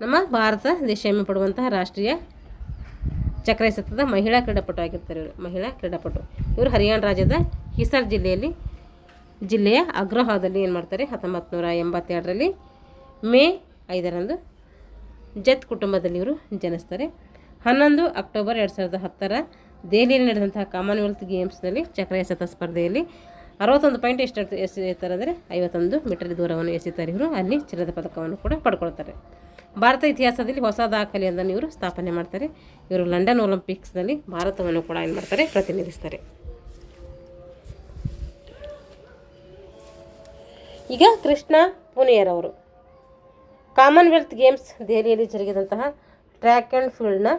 ನಮ್ಮ ಭಾರತ ದೇಶ ಹೆಮ್ಮೆ ಪಡುವಂತಹ ರಾಷ್ಟ್ರೀಯ ಚಕ್ರ ಎಸೆತದ ಮಹಿಳಾ ಕ್ರೀಡಾಪಟು ಆಗಿರ್ತಾರೆ ಇವರು. ಮಹಿಳಾ ಕ್ರೀಡಾಪಟು. ಇವರು ಹರಿಯಾಣ ರಾಜ್ಯದ ಹಿಸಾರ್ ಜಿಲ್ಲೆಯಲ್ಲಿ, ಜಿಲ್ಲೆಯ ಅಗ್ರಹಾದಲ್ಲಿ ಏನು ಮಾಡ್ತಾರೆ? ಹತ್ತೊಂಬತ್ತು ನೂರ ಎಂಬತ್ತೆರಡರಲ್ಲಿ ಮೇ ಐದರಂದು ಜತ್ ಕುಟುಂಬದಲ್ಲಿ ಇವರು ಜನಿಸ್ತಾರೆ. ಹನ್ನೊಂದು ಅಕ್ಟೋಬರ್ ಎರಡು ಸಾವಿರದ ಹತ್ತರ ದೆಹಲಿಯಲ್ಲಿ ನಡೆದಂತಹ ಕಾಮನ್ವೆಲ್ತ್ ಗೇಮ್ಸ್ನಲ್ಲಿ ಚಕ್ರ ಎಸೆತ ಸ್ಪರ್ಧೆಯಲ್ಲಿ ಅರವತ್ತೊಂದು ಪಾಯಿಂಟ್ ಎಷ್ಟು ಎಸೆತಾರೆ ಅಂದರೆ ಐವತ್ತೊಂದು ಮೀಟರ್ ದೂರವನ್ನು ಎಸೆತಾರೆ ಇವರು. ಅಲ್ಲಿ ಚಿನ್ನದ ಪದಕವನ್ನು ಕೂಡ ಪಡ್ಕೊಳ್ತಾರೆ. ಭಾರತ ಇತಿಹಾಸದಲ್ಲಿ ಹೊಸ ದಾಖಲೆಯೊಂದನ್ನು ಇವರು ಸ್ಥಾಪನೆ ಮಾಡ್ತಾರೆ. ಇವರು ಲಂಡನ್ ಒಲಿಂಪಿಕ್ಸ್ನಲ್ಲಿ ಭಾರತವನ್ನು ಕೂಡ ಏನು ಮಾಡ್ತಾರೆ? ಪ್ರತಿನಿಧಿಸ್ತಾರೆ. ಈಗ ಕೃಷ್ಣ ಪುನಿಯರವರು. ಕಾಮನ್ವೆಲ್ತ್ ಗೇಮ್ಸ್ ದೆಹಲಿಯಲ್ಲಿ ಜರುಗಿದಂತಹ ಟ್ರ್ಯಾಕ್ ಆ್ಯಂಡ್ ಫೀಲ್ಡ್ನ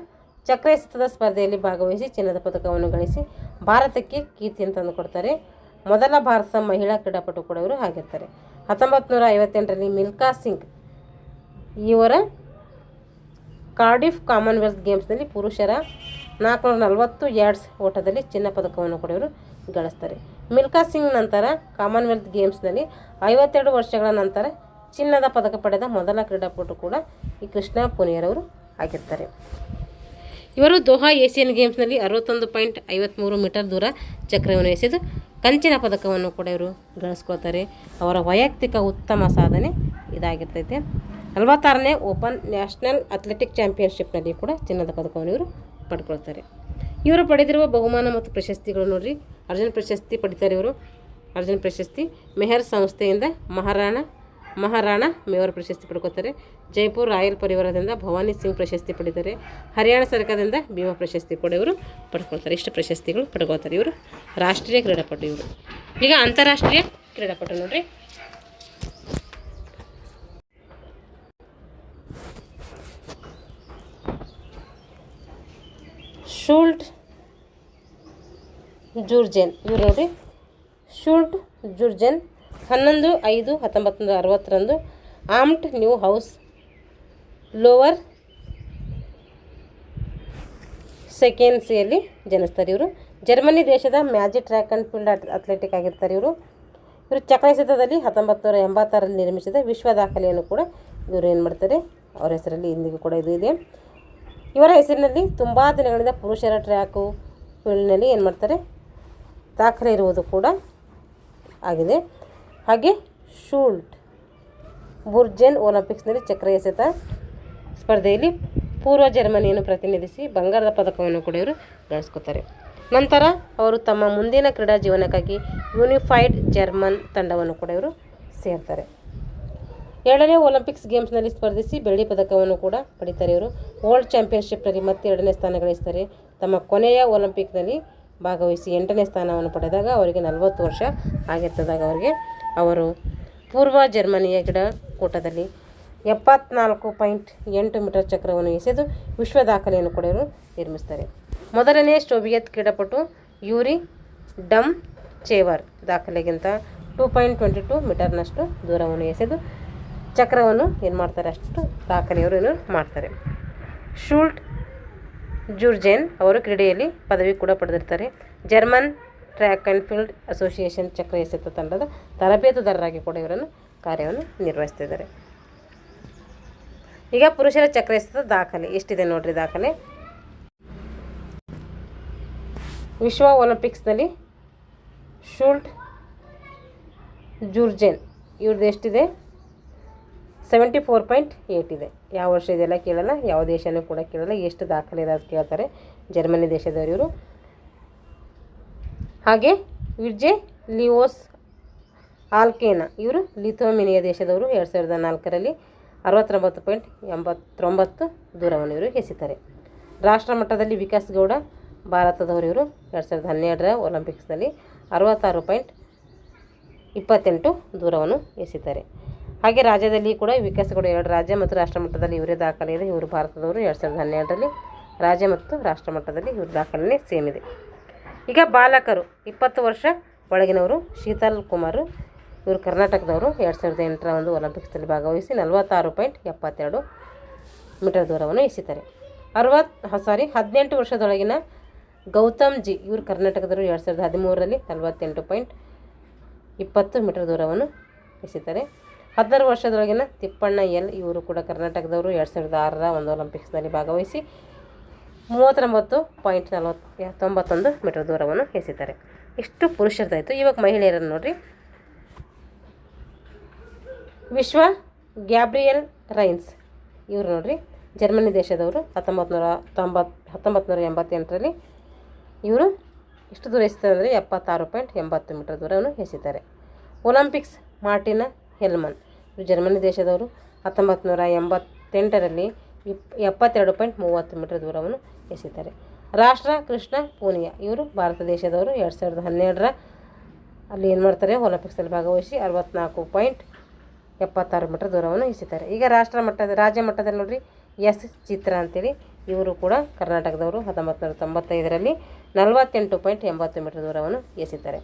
ಚಕ್ರ ಎಸೆತದ ಸ್ಪರ್ಧೆಯಲ್ಲಿ ಭಾಗವಹಿಸಿ ಚಿನ್ನದ ಪದಕವನ್ನು ಗಳಿಸಿ ಭಾರತಕ್ಕೆ ಕೀರ್ತಿಯನ್ನು ತಂದುಕೊಡ್ತಾರೆ ಮೊದಲ ಭಾರತ ಮಹಿಳಾ ಕ್ರೀಡಾಪಟು ಕೂಡ ಇವರು ಆಗಿರ್ತಾರೆ. ಹತ್ತೊಂಬತ್ತು ನೂರ ಐವತ್ತೆಂಟರಲ್ಲಿ ಮಿಲ್ಕಾ ಸಿಂಗ್ ಇವರ ಕಾರ್ಡಿಫ್ ಕಾಮನ್ವೆಲ್ತ್ ಗೇಮ್ಸ್ನಲ್ಲಿ ಪುರುಷರ ನಾಲ್ಕುನೂರ ನಲವತ್ತು ಯಾರ್ಡ್ಸ್ ಓಟದಲ್ಲಿ ಚಿನ್ನ ಪದಕವನ್ನು ಕೂಡ ಇವರು ಗಳಿಸ್ತಾರೆ. ಮಿಲ್ಕಾ ಸಿಂಗ್ ನಂತರ ಕಾಮನ್ವೆಲ್ತ್ ಗೇಮ್ಸ್ನಲ್ಲಿ ಐವತ್ತೆರಡು ವರ್ಷಗಳ ನಂತರ ಚಿನ್ನದ ಪದಕ ಪಡೆದ ಮೊದಲ ಕ್ರೀಡಾಪಟು ಕೂಡ ಈ ಕೃಷ್ಣ ಪುನಿಯರವರು ಆಗಿರ್ತಾರೆ. ಇವರು ದೋಹಾ ಏಷ್ಯನ್ ಗೇಮ್ಸ್ನಲ್ಲಿ ಅರವತ್ತೊಂದು ಪಾಯಿಂಟ್ ಐವತ್ತ್ಮೂರು ಮೀಟರ್ ದೂರ ಚಕ್ರವನ್ನು ಎಸೆದು ಕಂಚಿನ ಪದಕವನ್ನು ಕೂಡ ಇವರು ಗಳಿಸ್ಕೊಳ್ತಾರೆ. ಅವರ ವೈಯಕ್ತಿಕ ಉತ್ತಮ ಸಾಧನೆ ಇದಾಗಿರ್ತೈತೆ. ನಲವತ್ತಾರನೇ ಓಪನ್ ನ್ಯಾಷನಲ್ ಅಥ್ಲೆಟಿಕ್ ಚಾಂಪಿಯನ್ಶಿಪ್ನಲ್ಲಿ ಕೂಡ ಚಿನ್ನದ ಪದಕವನ್ನು ಇವರು ಪಡ್ಕೊಳ್ತಾರೆ. ಇವರು ಪಡೆದಿರುವ ಬಹುಮಾನ ಮತ್ತು ಪ್ರಶಸ್ತಿಗಳು ನೋಡ್ರಿ. ಅರ್ಜುನ್ ಪ್ರಶಸ್ತಿ ಪಡಿತಾರೆ ಇವರು. ಅರ್ಜುನ್ ಪ್ರಶಸ್ತಿ ಮೆಹರ್ ಸಂಸ್ಥೆಯಿಂದ ಮಹಾರಾಣ ಮಹಾರಾಣ ಮೇವರ್ ಪ್ರಶಸ್ತಿ ಪಡ್ಕೋತಾರೆ ಜೈಪುರ್ ರಾಯಲ್ ಪರಿವಾರದಿಂದ ಭವಾನಿ ಸಿಂಗ್ ಪ್ರಶಸ್ತಿ ಪಡಿತಾರೆ. ಹರಿಯಾಣ ಸರ್ಕಾರದಿಂದ ಭೀಮಾ ಪ್ರಶಸ್ತಿ ಕೂಡ ಇವರು ಪಡ್ಕೊಳ್ತಾರೆ. ಇಷ್ಟು ಪ್ರಶಸ್ತಿಗಳು ಪಡ್ಕೊಳ್ತಾರೆ ಇವರು. ರಾಷ್ಟ್ರೀಯ ಕ್ರೀಡಾಪಟು ಇವರು. ಈಗ ಅಂತಾರಾಷ್ಟ್ರೀಯ ಕ್ರೀಡಾಪಟು ನೋಡ್ರಿ. ಶೂಲ್ಟ್ ಜೂರ್ಜೆನ್. ಇವ್ರು ನೋಡಿ ಶುಲ್ಟ್ ಜುರ್ಜೆನ್ ಹನ್ನೊಂದು ಐದು ಹತ್ತೊಂಬತ್ತು ಅರವತ್ತರಂದು ಆಮ್ಟ್ ನ್ಯೂ ಹೌಸ್ ಲೋವರ್ ಸೆಕೆನ್ಸಿಯಲ್ಲಿ ಜನಿಸ್ತಾರೆ ಇವರು. ಜರ್ಮನಿ ದೇಶದ magic track and field athletic ಆಗಿರ್ತಾರೆ ಇವರು. ಇವರು ಚಕ್ರಸಿತದಲ್ಲಿ ಹತ್ತೊಂಬತ್ತು ನೂರ ಎಂಬತ್ತಾರಲ್ಲಿ ನಿರ್ಮಿಸಿದ ವಿಶ್ವ ದಾಖಲೆಯನ್ನು ಕೂಡ ಇವರು ಏನು ಮಾಡ್ತಾರೆ? ಅವರ ಹೆಸರಲ್ಲಿ ಇಂದಿಗೂ ಕೂಡ ಇದು ಇದೆ. ಇವರ ಹೆಸರಿನಲ್ಲಿ ತುಂಬ ದಿನಗಳಿಂದ ಪುರುಷರ ಟ್ರ್ಯಾಕು ಫೀಲ್ಡ್ನಲ್ಲಿ ಏನು ಮಾಡ್ತಾರೆ? ದಾಖಲೆ ಇರುವುದು ಕೂಡ ಆಗಿದೆ. ಹಾಗೆ ಶೂಲ್ಟ್, ಬುರ್ಜೆನ್ ಒಲಿಂಪಿಕ್ಸ್ನಲ್ಲಿ ಚಕ್ರ ಎಸೆತ ಸ್ಪರ್ಧೆಯಲ್ಲಿ ಪೂರ್ವ ಜರ್ಮನಿಯನ್ನು ಪ್ರತಿನಿಧಿಸಿ ಬಂಗಾರದ ಪದಕವನ್ನು ಕೂಡ ಇವರು ಗಳಿಸ್ಕೊತಾರೆ. ನಂತರ ಅವರು ತಮ್ಮ ಮುಂದಿನ ಕ್ರೀಡಾ ಜೀವನಕ್ಕಾಗಿ ಯೂನಿಫೈಡ್ ಜರ್ಮನ್ ತಂಡವನ್ನು ಕೂಡ ಇವರು ಸೇರ್ತಾರೆ. ಎರಡನೇ ಒಲಿಂಪಿಕ್ಸ್ ಗೇಮ್ಸ್ನಲ್ಲಿ ಸ್ಪರ್ಧಿಸಿ ಬೆಳ್ಳಿ ಪದಕವನ್ನು ಕೂಡ ಪಡಿತಾರೆ ಇವರು. ವರ್ಲ್ಡ್ ಚಾಂಪಿಯನ್ಶಿಪ್ನಲ್ಲಿ ಮತ್ತೆ ಎರಡನೇ ಸ್ಥಾನ ಗಳಿಸ್ತಾರೆ. ತಮ್ಮ ಕೊನೆಯ ಒಲಿಂಪಿಕ್ನಲ್ಲಿ ಭಾಗವಹಿಸಿ ಎಂಟನೇ ಸ್ಥಾನವನ್ನು ಪಡೆದಾಗ ಅವರಿಗೆ ನಲವತ್ತು ವರ್ಷ ಆಗಿರ್ತದಾಗ ಅವರಿಗೆ ಅವರು ಪೂರ್ವ ಜರ್ಮನಿಯ ಕ್ರೀಡಾಕೂಟದಲ್ಲಿ ಎಪ್ಪತ್ನಾಲ್ಕು ಪಾಯಿಂಟ್ ಎಂಟು ಮೀಟರ್ ಚಕ್ರವನ್ನು ಎಸೆದು ವಿಶ್ವ ದಾಖಲೆಯನ್ನು ಕೂಡ ಇವರು ನಿರ್ಮಿಸ್ತಾರೆ. ಮೊದಲನೇ ಸ್ಟೋಬಿಯತ್ ಕ್ರೀಡಾಪಟು ಯೂರಿ ಡಮ್ ಚೇವರ್ ದಾಖಲೆಗಿಂತ ಟೂ ಪಾಯಿಂಟ್ ಟ್ವೆಂಟಿ ಟೂ ಮೀಟರ್ನಷ್ಟು ದೂರವನ್ನು ಎಸೆದು ಚಕ್ರವನ್ನು ಏನು ಮಾಡ್ತಾರೆ ಅಷ್ಟು ದಾಖಲೆಯವರು ಏನು ಮಾಡ್ತಾರೆ. ಶೂಲ್ಟ್ ಜುರ್ಜೆನ್ ಅವರು ಕ್ರೀಡೆಯಲ್ಲಿ ಪದವಿ ಕೂಡ ಪಡೆದಿರ್ತಾರೆ. German track and field association ಚಕ್ರ ಎಸೆತ ತಂಡದ ತರಬೇತುದಾರರಾಗಿ ಕೂಡ ಇವರನ್ನು ಕಾರ್ಯವನ್ನು ನಿರ್ವಹಿಸ್ತಿದ್ದಾರೆ. ಈಗ ಪುರುಷರ ಚಕ್ರ ಎಸೆತ ದಾಖಲೆ ಎಷ್ಟಿದೆ ನೋಡ್ರಿ ದಾಖಲೆ? ವಿಶ್ವ ಒಲಿಂಪಿಕ್ಸ್ನಲ್ಲಿ ಶೂಲ್ಟ್ ಜೂರ್ಜೆನ್ ಇವ್ರದ್ದು ಎಷ್ಟಿದೆ? ಸೆವೆಂಟಿ ಫೋರ್ ಪಾಯಿಂಟ್ ಏಯ್ಟ್ ಇದೆ. ಯಾವ ವರ್ಷ ಇದೆಲ್ಲ ಕೇಳಲ್ಲ ಯಾವ ದೇಶನೂ ಕೂಡ ಕೇಳಲ್ಲ. ಎಷ್ಟು ದಾಖಲೆ ಇದೆ ಅಂತ ಕೇಳ್ತಾರೆ ಜರ್ಮನಿ ದೇಶದವರು ಇವರು ಹಾಗೆ ವಿರ್ಜೆ ಲಿಯೋಸ್ ಆಲ್ಕೇನ, ಇವರು ಲಿಥೋಮಿನಿಯಾ ದೇಶದವರು ಎರಡು ಸಾವಿರದ ನಾಲ್ಕರಲ್ಲಿ ಅರವತ್ತೊಂಬತ್ತು ಪಾಯಿಂಟ್ ಎಂಬತ್ತೊಂಬತ್ತು ದೂರವನ್ನು ಇವರು ಎಸೆತಾರೆ. ರಾಷ್ಟ್ರ ಮಟ್ಟದಲ್ಲಿ ವಿಕಾಸ್ ಗೌಡ ಭಾರತದವರು ಇವರು ಎರಡು ಸಾವಿರದ ಹನ್ನೆರಡರ ಒಲಿಂಪಿಕ್ಸ್ನಲ್ಲಿ ಅರವತ್ತಾರು ಪಾಯಿಂಟ್ ಇಪ್ಪತ್ತೆಂಟು ದೂರವನ್ನು ಎಸೆತಾರೆ. ಹಾಗೆ ರಾಜ್ಯದಲ್ಲಿ ಕೂಡ ವಿಕಾಸಗಳು ಎರಡು ರಾಜ್ಯ ಮತ್ತು ರಾಷ್ಟ್ರ ಮಟ್ಟದಲ್ಲಿ ಇವರೇ ದಾಖಲೆ ಇದೆ ಇವರು ಭಾರತದವರು ಎರಡು ಸಾವಿರದ ಹನ್ನೆರಡರಲ್ಲಿ ರಾಜ್ಯ ಮತ್ತು ರಾಷ್ಟ್ರ ಮಟ್ಟದಲ್ಲಿ ಇವ್ರ ದಾಖಲೆ ಸೇಮ್ ಇದೆ. ಈಗ ಬಾಲಕರು ಇಪ್ಪತ್ತು ವರ್ಷ ಒಳಗಿನವರು ಶೀತಲ್ ಕುಮಾರ್, ಇವರು ಕರ್ನಾಟಕದವರು ಎರಡು ಸಾವಿರದ ಎಂಟರ ಒಂದು ಒಲಿಂಪಿಕ್ಸ್ನಲ್ಲಿ ಭಾಗವಹಿಸಿ ನಲವತ್ತಾರು ಪಾಯಿಂಟ್ ಎಪ್ಪತ್ತೆರಡು ಮೀಟರ್ ದೂರವನ್ನು ಇಸಿದ್ದಾರೆ ಅರವತ್ತು ಸಾರಿ ಹದಿನೆಂಟು ವರ್ಷದೊಳಗಿನ ಗೌತಮ್ ಜಿ, ಇವರು ಕರ್ನಾಟಕದವರು ಎರಡು ಸಾವಿರದ ಹದಿಮೂರರಲ್ಲಿ ನಲವತ್ತೆಂಟು ಪಾಯಿಂಟ್ ಇಪ್ಪತ್ತು ಮೀಟರ್ ದೂರವನ್ನು ಎಸೆತಾರೆ ಹದಿನಾರು ವರ್ಷದೊಳಗಿನ ತಿಪ್ಪಣ್ಣ ಎಲ್, ಇವರು ಕೂಡ ಕರ್ನಾಟಕದವರು. ಎರಡು ಸಾವಿರದ ಆರರ ಒಂದು ಒಲಿಂಪಿಕ್ಸ್ನಲ್ಲಿ ಭಾಗವಹಿಸಿ ಮೂವತ್ತೊಂಬತ್ತು ಪಾಯಿಂಟ್ ನಲವತ್ತು ತೊಂಬತ್ತೊಂದು ಮೀಟರ್ ದೂರವನ್ನು ಎಸೆತಾರೆ ಇಷ್ಟು ಪುರುಷರದಾಯಿತು ಇವಾಗ ಮಹಿಳೆಯರನ್ನು ನೋಡಿರಿ. ವಿಶ್ವ ಗ್ಯಾಬ್ರಿಯಲ್ ರೈನ್ಸ್, ಇವರು ನೋಡ್ರಿ. ಜರ್ಮನಿ ದೇಶದವರು ಹತ್ತೊಂಬತ್ತು ನೂರ ತೊಂಬತ್ತು ಹತ್ತೊಂಬತ್ತು ನೂರ ಎಂಬತ್ತೆಂಟರಲ್ಲಿ ಇವರು ಎಷ್ಟು ದೂರ ಎಸಿತಾರೆ ಅಂದರೆ ಎಪ್ಪತ್ತಾರು ಪಾಯಿಂಟ್ ಎಂಬತ್ತು ಮೀಟರ್ ದೂರವನ್ನು ಎಸೆತಾರೆ ಒಲಿಂಪಿಕ್ಸ್ ಮಾರ್ಟಿನ ಹೆಲ್ಮನ್. ಇವರು ಜರ್ಮನಿ ದೇಶದವರು ಹತ್ತೊಂಬತ್ತು ನೂರ ಎಂಬತ್ತೆಂಟರಲ್ಲಿ ಎಪ್ಪತ್ತೆರಡು ಪಾಯಿಂಟ್ ಮೂವತ್ತು ಮೀಟರ್ ದೂರವನ್ನು ಎಸೆತಾರೆ ರಾಷ್ಟ್ರ ಕೃಷ್ಣ ಪೂನಿಯಾ, ಇವರು ಭಾರತ ದೇಶದವರು. ಎರಡು ಸಾವಿರದ ಹನ್ನೆರಡರ ಅಲ್ಲಿ ಏನು ಮಾಡ್ತಾರೆ? ಒಲಿಂಪಿಕ್ಸಲ್ಲಿ ಭಾಗವಹಿಸಿ ಅರವತ್ತ್ನಾಲ್ಕು ಪಾಯಿಂಟ್ ಎಪ್ಪತ್ತಾರು ಮೀಟರ್ ದೂರವನ್ನು ಎಸಿತಾರೆ ಈಗ ರಾಷ್ಟ್ರ ಮಟ್ಟದ, ರಾಜ್ಯ ಮಟ್ಟದಲ್ಲಿ ನೋಡಿರಿ, ಎಸ್ ಚಿತ್ರ ಅಂತೇಳಿ ಇವರು ಕೂಡ ಕರ್ನಾಟಕದವರು ಹತ್ತೊಂಬತ್ತು ನೂರ ತೊಂಬತ್ತೈದರಲ್ಲಿ ನಲವತ್ತೆಂಟು ಪಾಯಿಂಟ್ ಎಂಬತ್ತು ಮೀಟರ್ ದೂರವನ್ನು ಎಸೆತಾರೆ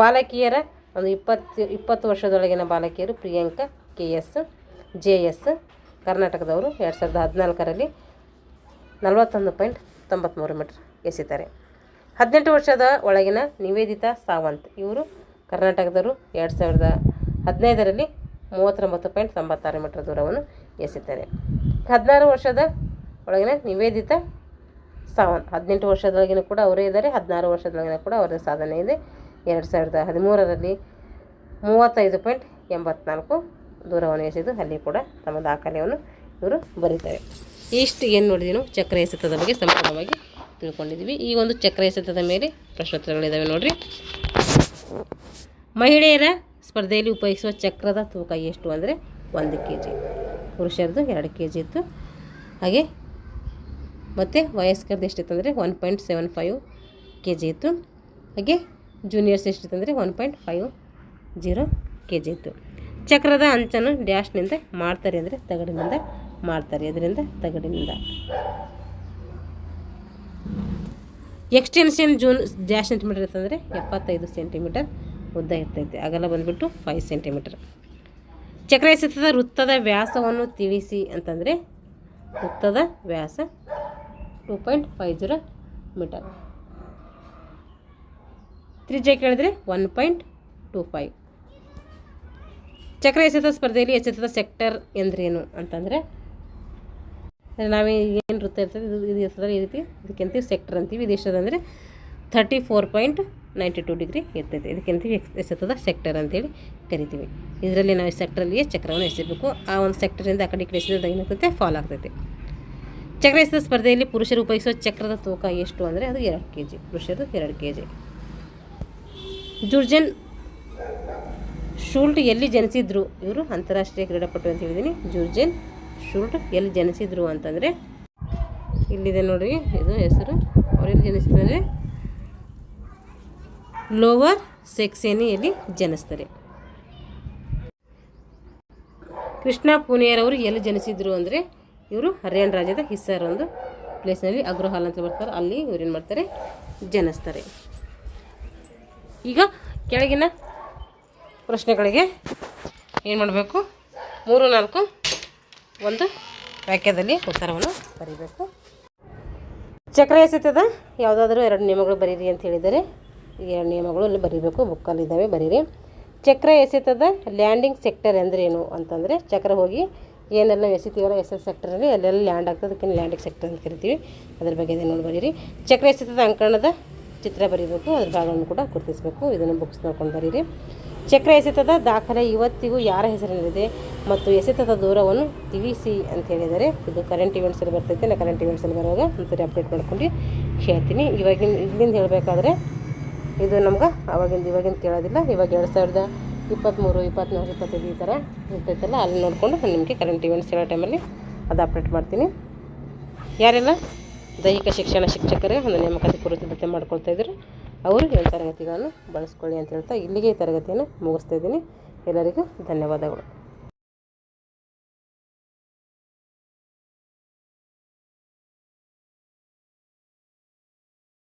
ಬಾಲಕಿಯರ ಒಂದು ಇಪ್ಪತ್ತು ಇಪ್ಪತ್ತು ವರ್ಷದೊಳಗಿನ ಬಾಲಕಿಯರು Priyanka K S, J S, ಕರ್ನಾಟಕದವರು ಎರಡು ಸಾವಿರದ ಹದಿನಾಲ್ಕರಲ್ಲಿ ನಲವತ್ತೊಂದು ಪಾಯಿಂಟ್ ತೊಂಬತ್ತ್ಮೂರು ಮೀಟರ್ ಎಸಿತಾರೆ ಹದಿನೆಂಟು ವರ್ಷದ ಒಳಗಿನ ನಿವೇದಿತಾ ಸಾವಂತ್, ಇವರು ಕರ್ನಾಟಕದವರು ಎರಡು ಸಾವಿರದ ಹದಿನೈದರಲ್ಲಿ ಮೂವತ್ತೊಂಬತ್ತು ಪಾಯಿಂಟ್ ತೊಂಬತ್ತಾರು ಮೀಟರ್ ದೂರವನ್ನು ಎಸಿತಾರೆ ಹದಿನಾರು ವರ್ಷದ ಒಳಗಿನ ನಿವೇದಿತ ಸಾವಂತ್, ಹದಿನೆಂಟು ವರ್ಷದೊಳಗಿನ ಕೂಡ ಅವರೇ ಇದ್ದಾರೆ, ಹದಿನಾರು ವರ್ಷದೊಳಗಿನ ಕೂಡ ಅವರ ಸಾಧನೆ ಇದೆ. ಎರಡು ಸಾವಿರದ ಹದಿಮೂರರಲ್ಲಿ ಮೂವತ್ತೈದು ಪಾಯಿಂಟ್ ಎಂಬತ್ನಾಲ್ಕು ದೂರವನ್ನು ಎಸೆದು ಅಲ್ಲಿ ಕೂಡ ತಮ್ಮ ದಾಖಲೆಯನ್ನು ಇವರು ಬರೀತಾರೆ. ಇಷ್ಟು ಏನು ನೋಡಿದೀವಿ ಚಕ್ರ ಎಸೆತದ ಬಗ್ಗೆ ಸಂಪೂರ್ಣವಾಗಿ ತಿಳ್ಕೊಂಡಿದ್ದೀವಿ ಈ ಒಂದು ಚಕ್ರ ಎಸೆತದ ಮೇಲೆ ಪ್ರಶ್ನೋತ್ತರಗಳಿದ್ದಾವೆ ನೋಡಿರಿ. ಮಹಿಳೆಯರ ಸ್ಪರ್ಧೆಯಲ್ಲಿ ಉಪಯೋಗಿಸುವ ಚಕ್ರದ ತೂಕ ಎಷ್ಟು ಅಂದರೆ ಒಂದು ಕೆ ಜಿ ಪುರುಷರದ್ದು ಎರಡು ಕೆ ಜಿ ಇತ್ತು. ಹಾಗೆ ಮತ್ತು ವಯಸ್ಕರದ್ದು ಎಷ್ಟಿತ್ತು ಅಂದರೆ one point seven five K G ಇತ್ತು. ಹಾಗೆ ಜೂನಿಯರ್ಸ್ ಎಷ್ಟಿತ್ತು ಅಂದರೆ one point five zero K G ಇತ್ತು. ಚಕ್ರದ ಅಂಚನ್ನು ಡ್ಯಾಶ್ನಿಂದ ಮಾಡ್ತಾರೆ ಅಂದರೆ ತಗಡಿನಿಂದ ಮಾಡ್ತಾರೆ. ಅದರಿಂದ ತಗಡಿನಿಂದ. ಎಕ್ಸ್ಟೆನ್ಷನ್ ಜೂನ್ ಡ್ಯಾಶ್ ಸೆಂಟಿಮೀಟರ್ ಇರ್ತಂದರೆ ಎಪ್ಪತ್ತೈದು ಸೆಂಟಿಮೀಟರ್ ಉದ್ದ ಇರ್ತೈತೆ. ಅಗಲ ಬಂದುಬಿಟ್ಟು ಫೈವ್ ಸೆಂಟಿಮೀಟರ್ ಚಕ್ರ ಎಸೆತದ ವೃತ್ತದ ವ್ಯಾಸವನ್ನು ತಿಳಿಸಿ ಅಂತಂದರೆ ವೃತ್ತದ ವ್ಯಾಸ two point five zero metre ತ್ರಿಜ್ಯ ಕೇಳಿದ್ರೆ ಒನ್ ಪಾಯಿಂಟ್ ಟೂ ಫೈವ್ ಚಕ್ರ ಎಸೆತ ಸ್ಪರ್ಧೆಯಲ್ಲಿ ಎಸೆತದ ಸೆಕ್ಟರ್ ಎಂದ್ರೇನು ಅಂತಂದರೆ ನಾವೇ ಏನು ವೃತ್ತ ಇರ್ತದೆ, ಇದು ಇದು ಇರ್ತದೆ ಈ ರೀತಿ. ಇದಕ್ಕೆಂತೀವಿ ಸೆಕ್ಟರ್ ಅಂತೀವಿ. ಇದು ಎಷ್ಟದಂದರೆ thirty four point ninety two degree ಇರ್ತೈತೆ ಇದಕ್ಕೆಂತೀವಿ ಎಸೆತದ ಸೆಕ್ಟರ್ ಅಂತೇಳಿ ಕರಿತೀವಿ. ಇದರಲ್ಲಿ ನಾವು ಸೆಕ್ಟರಲ್ಲಿಯೇ ಚಕ್ರವನ್ನು ಎಸೆಬೇಕು ಆ ಒಂದು ಸೆಕ್ಟರಿಂದ ಆ ಕಡೆ ಕಡೆ ಎಸೆದಾಗ ಫಾಲ್ ಆಗ್ತೈತೆ. ಚಕ್ರ ಎಸೆತ ಸ್ಪರ್ಧೆಯಲ್ಲಿ ಪುರುಷರು ಉಪಯೋಗಿಸುವ ಚಕ್ರದ ತೂಕ ಎಷ್ಟು ಅಂದರೆ ಅದು ಎರಡು ಕೆ ಜಿ ಪುರುಷರದು ಎರಡು ಕೆ ಜಿ ಜುರ್ಜನ್ ಶೂಲ್ಟ್ ಎಲ್ಲಿ ಜನಿಸಿದ್ರು? ಇವರು ಅಂತಾರಾಷ್ಟ್ರೀಯ ಕ್ರೀಡಾಪಟು ಅಂತ ಹೇಳಿದ್ದೀನಿ ಜುರ್ಜನ್ ಶೂಲ್ಟ್ ಎಲ್ಲಿ ಜನಿಸಿದ್ರು ಅಂತಂದರೆ ಇಲ್ಲಿದೆ ನೋಡಿ ಇದು ಹೆಸರು. ಅವರೆಲ್ಲಿ ಜನಿಸ್ತಾರೆ ಲೋವರ್ ಸೆಕ್ಸೇನಿಯಲ್ಲಿ ಜನಿಸ್ತಾರೆ. ಕೃಷ್ಣ ಪೂನಿಯರವರು ಎಲ್ಲಿ ಜನಿಸಿದ್ರು ಅಂದರೆ ಇವರು ಹರ್ಯಾಣ ರಾಜ್ಯದ ಹಿಸ್ಸಾರ್ ಒಂದು ಪ್ಲೇಸ್ನಲ್ಲಿ ಅಗ್ರಹಾಲ್ ಅಂತ ಬರ್ತಾರೆ ಅಲ್ಲಿ ಇವ್ರು ಏನು ಮಾಡ್ತಾರೆ? ಜನಿಸ್ತಾರೆ. ಈಗ ಕೆಳಗಿನ ಪ್ರಶ್ನೆಗಳಿಗೆ ಏನು ಮಾಡಬೇಕು? ಮೂರು, ನಾಲ್ಕು, ಒಂದು ವಾಕ್ಯದಲ್ಲಿ ಉತ್ತರವನ್ನು ಬರೀಬೇಕು. ಚಕ್ರ ಎಸೆತದ? ಯಾವುದಾದ್ರೂ ಎರಡು ನಿಯಮಗಳು ಬರೀರಿ ಅಂತ ಹೇಳಿದರೆ ಈ ಎರಡು ನಿಯಮಗಳು ಅಲ್ಲಿ ಬರೀಬೇಕು ಬುಕ್ಕಲ್ಲಿದ್ದಾವೆ ಬರೀರಿ. ಚಕ್ರ ಎಸೆತದ ಲ್ಯಾಂಡಿಂಗ್ ಸೆಕ್ಟರ್ ಅಂದ್ರೇನು ಅಂತಂದರೆ ಚಕ್ರ ಹೋಗಿ ಏನೆಲ್ಲ ಎಸಿತೀವಲ್ಲ ಎಸ್ ಎಸ್ ಸೆಕ್ಟರಲ್ಲಿ ಅಲ್ಲೆಲ್ಲ ಲ್ಯಾಂಡ್ ಆಗ್ತದೆ ಅದಕ್ಕೆ ಲ್ಯಾಂಡಿಂಗ್ ಸೆಕ್ಟರ್ ಅಂತ ಕರಿತೀವಿ. ಅದ್ರ ಬಗ್ಗೆ ನೋಡಿ, ಬರೀರಿ. ಚಕ್ರ ಎಸೆತದ ಅಂಕಣದ ಚಿತ್ರ ಬರೀಬೇಕು, ಅದ್ರ ಭಾಗವನ್ನು ಕೂಡ ಗುರುತಿಸಬೇಕು. ಇದನ್ನು ಬುಕ್ಸ್ ನೋಡ್ಕೊಂಡು ಬರೀರಿ. ಚಕ್ರ ಎಸೆತದ ದಾಖಲೆ ಇವತ್ತಿಗೂ ಯಾರ ಹೆಸರಿನಲ್ಲಿದೆ ಮತ್ತು ಎಸೆತದ ದೂರವನ್ನು ತಿಳಿಸಿ ಅಂತ ಹೇಳಿದರೆ, ಇದು ಕರೆಂಟ್ ಇವೆಂಟ್ಸಲ್ಲಿ ಬರ್ತೈತೆ ನಾನು ಕರೆಂಟ್ ಇವೆಂಟ್ಸಲ್ಲಿ ಬರುವಾಗ ಒಂದ್ಸರಿ ಅಪ್ಡೇಟ್ ಮಾಡ್ಕೊಂಡು ಹೇಳ್ತೀನಿ. ಇವಾಗಿನ, ಇಲ್ಲಿಂದ ಹೇಳಬೇಕಾದ್ರೆ, ಇದು ನಮ್ಗೆ ಅವಾಗಿಂದ ಇವಾಗಿಂದ ಕೇಳೋದಿಲ್ಲ. ಇವಾಗ ಎರಡು ಸಾವಿರದ ಇಪ್ಪತ್ತ್ಮೂರು ಇಪ್ಪತ್ತ್ನಾಲ್ಕು ಇಪ್ಪತ್ತೈದು ಈ ಥರ ಇರ್ತೈತಲ್ಲ, ಅಲ್ಲಿ ನೋಡಿಕೊಂಡು ನಾನು ನಿಮಗೆ ಕರೆಂಟ್ ಇವೆಂಟ್ಸ್ ಹೇಳೋ ಟೈಮಲ್ಲಿ ಅದು ಅಪ್ಡೇಟ್ ಮಾಡ್ತೀನಿ. ಯಾರೆಲ್ಲ? ದೈಹಿಕ ಶಿಕ್ಷಣ ಶಿಕ್ಷಕರೇ ಒಂದು ನೇಮಕಾತಿ ಕುರಿತು ಸಿದ್ಧತೆ ಮಾಡ್ಕೊಳ್ತಾ ಇದ್ರು ಅವರು ಈ ತರಗತಿಗಳನ್ನು ಬಳಸ್ಕೊಳ್ಳಿ ಅಂತ ಹೇಳ್ತಾ ಇಲ್ಲಿಗೆ ತರಗತಿಯನ್ನು ಮುಗಿಸ್ತಾ ಇದ್ದೀನಿ. ಎಲ್ಲರಿಗೂ ಧನ್ಯವಾದಗಳು.